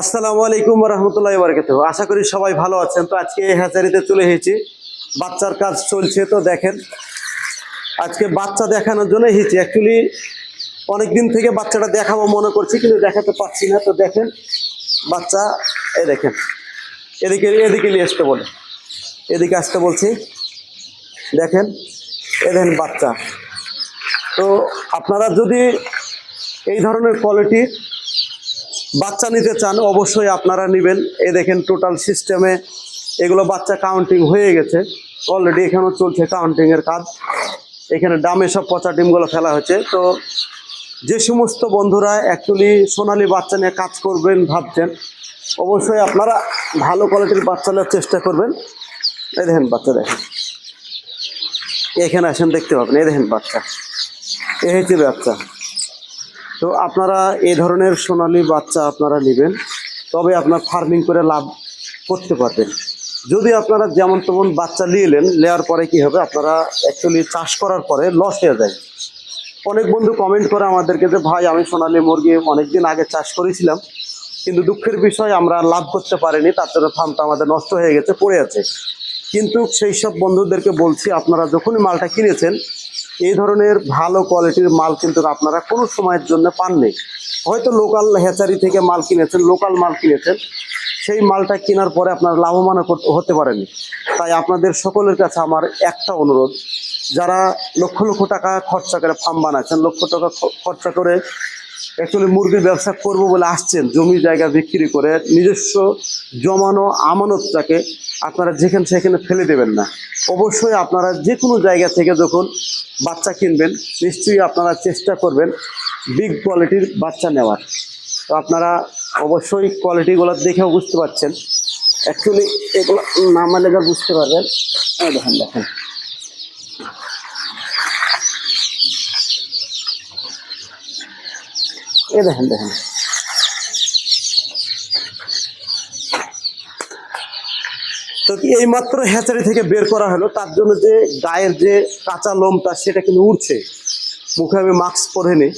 আসসালামু আলাইকুম রহমতুল্লাহ বারকাত আশা করি সবাই ভালো আছেন। তো আজকে এই হ্যাচারিতে চলে এসেছি। বাচ্চার কাজ চলছে তো দেখেন। আজকে বাচ্চা দেখানোর জন্য এসেছি। অ্যাকচুয়ালি অনেক দিন থেকে বাচ্চাটা দেখাবো মনে করছি, কিন্তু দেখাতে পারছি না। তো দেখেন, বাচ্চা এ দেখেন। এদিকে এদিকে নিয়ে আসতে বলে। এদিকে আসতে বলছি। দেখেন এ দেখেন বাচ্চা। তো আপনারা যদি এই ধরনের কোয়ালিটির বাচ্চা নিতে চান, অবশ্যই আপনারা নেবেন। এ দেখেন টোটাল সিস্টেমে এগুলো বাচ্চা কাউন্টিং হয়ে গেছে। অলরেডি এখানেও চলছে কাউন্টিংয়ের কাজ। এখানে ডামে সব পচা ডিমগুলো ফেলা হয়েছে। তো যে সমস্ত বন্ধুরা অ্যাকচুয়ালি সোনালি বাচ্চা নিয়ে কাজ করবেন ভাবছেন, অবশ্যই আপনারা ভালো কোয়ালিটির বাচ্চা নেওয়ার চেষ্টা করবেন। এই দেখেন বাচ্চা দেখেন। এখানে আসেন, দেখতে পাবেন। এই দেখেন বাচ্চা। এ হচ্ছে বাচ্চা। তো আপনারা এই ধরনের সোনালি বাচ্চা আপনারা নেবেন, তবে আপনার ফার্মিং করে লাভ করতে পারবেন। যদি আপনারা যেমন তেমন বাচ্চা নিলেন নেওয়ার পরে কি হবে, আপনারা অ্যাকচুয়ালি চাষ করার পরে লস হয়ে যায়। অনেক বন্ধু কমেন্ট করে আমাদেরকে যে, ভাই, আমি সোনালি মুরগি অনেক দিন আগে চাষ করেছিলাম, কিন্তু দুঃখের বিষয়, আমরা লাভ করতে পারিনি, তার জন্য ফার্মটা আমাদের নষ্ট হয়ে গেছে, পড়ে আছে। কিন্তু সেই সব বন্ধুদেরকে বলছি, আপনারা যখনই মালটা কিনেছেন এই ধরনের ভালো কোয়ালিটির মাল কিন্তু আপনারা কোনো সময়ের জন্য পাননি। হয়তো লোকাল হ্যাচারি থেকে মাল কিনেছেন লোকাল মাল কিনেছেন, সেই মালটা কেনার পরে আপনারা লাভবান হতে পারেনি তাই আপনাদের সকলের কাছে আমার একটা অনুরোধ, যারা লক্ষ লক্ষ টাকা খরচা করে ফার্ম বানাচ্ছেন, লক্ষ টাকা খরচা করে অ্যাকচুয়ালি মুরগির ব্যবসা করব বলে আসছেন, জমি জায়গা বিক্রি করে নিজস্ব জমানো আমানতটাকে আপনারা যেখানে সেখানে ফেলে দেবেন না। অবশ্যই আপনারা যে কোনো জায়গা থেকে যখন বাচ্চা কিনবেন, নিশ্চয়ই আপনারা চেষ্টা করবেন বিগ কোয়ালিটির বাচ্চা নেওয়ার। তো আপনারা অবশ্যই কোয়ালিটিগুলো দেখেও বুঝতে পারছেন। অ্যাকচুয়ালি এগুলো নামালে বুঝতে পারবেন। দেখেন দেখেন। এ দেখেন দেখেন। তো কি এই মাত্র হ্যাচারি থেকে বের করা হলো, তার জন্য যে গায়ের যে কাঁচা লোমটা, সেটা কিন্তু উঠছে মুখে আমি মাস্ক পরে নিই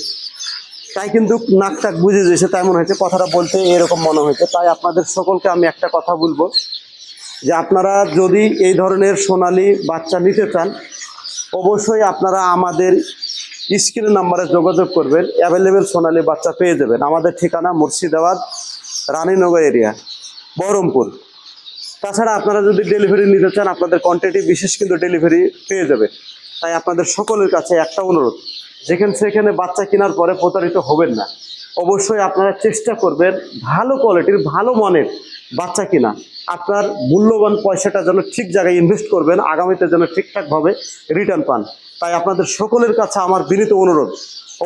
তাই কিন্তু নাক টাক বুঝে যেছে তাই মনে হয়েছে, কথাটা বলতে এরকম মনে হয়েছে। তাই আপনাদের সকলকে আমি একটা কথা বলব, যে আপনারা যদি এই ধরনের সোনালি বাচ্চা নিতে চান, অবশ্যই আপনারা আমাদের স্ক্রিন নাম্বারে যোগাযোগ করবেন। অ্যাভেলেবেল সোনালি বাচ্চা পেয়ে যাবেন। আমাদের ঠিকানা মুর্শিদাবাদ, রানীনগর এরিয়া বহরমপুর। তাছাড়া আপনারা যদি ডেলিভারি নিতে চান, আপনাদের কোয়ান্টিটি বিশেষ কিন্তু ডেলিভারি পেয়ে যাবে। তাই আপনাদের সকলের কাছে একটা অনুরোধ, যেখানে সেখানে বাচ্চা কেনার পরে প্রতারিত হবেন না। অবশ্যই আপনারা চেষ্টা করবেন ভালো কোয়ালিটির ভালো মানের বাচ্চা কিনা। আপনার মূল্যবান পয়সাটা যেন ঠিক জায়গায় ইনভেস্ট করবেন, আগামীতে যেন ঠিকঠাকভাবে রিটার্ন পান। তাই আপনাদের সকলের কাছে আমার বিনীত অনুরোধ,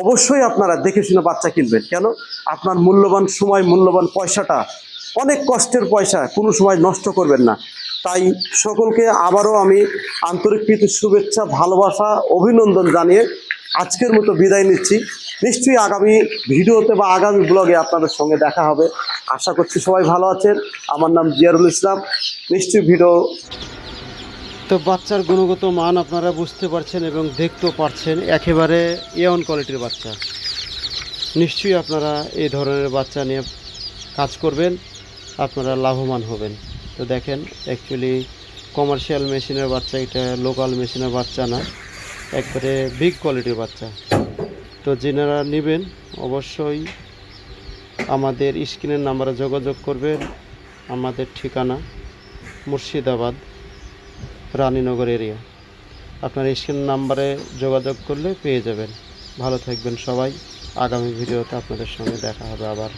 অবশ্যই আপনারা দেখে শুনে বাচ্চা কিনবেন। কেন? আপনার মূল্যবান সময়, মূল্যবান পয়সাটা, অনেক কষ্টের পয়সা, কোনো সময় নষ্ট করবেন না। তাই সকলকে আবারও আমি আন্তরিক প্রীতি, শুভেচ্ছা, ভালোবাসা, অভিনন্দন জানিয়ে আজকের মতো বিদায় নিচ্ছি। নিশ্চয়ই আগামী ভিডিওতে বা আগামী ব্লগে আপনাদের সঙ্গে দেখা হবে। আশা করছি সবাই ভালো আছেন। আমার নাম জিয়ারুল ইসলাম। নিশ্চয়ই ভিডিও তো বাচ্চার গুণগত মান আপনারা বুঝতে পারছেন এবং দেখতেও পারছেন, একেবারে এয়ন কোয়ালিটির বাচ্চা। নিশ্চয়ই আপনারা এই ধরনের বাচ্চা নিয়ে কাজ করবেন, আপনারা লাভবান হবেন। তো দেখেন অ্যাকচুয়ালি কমার্শিয়াল মেশিনের বাচ্চা, এটা লোকাল মেশিনের বাচ্চা না, একবারে বিগ কোয়ালিটির বাচ্চা। তো যেনারা নেবেন, অবশ্যই আমাদের স্ক্রিনের নাম্বারে যোগাযোগ করবেন। আমাদের ঠিকানা মুর্শিদাবাদ। রানীনগর এরিয়া। আপনার স্ক্রিন নাম্বারে যোগাযোগ করলে পেয়ে যাবেন। ভালো থাকবেন সবাই। আগামী ভিডিওতে আপনাদের সঙ্গে দেখা হবে আবার।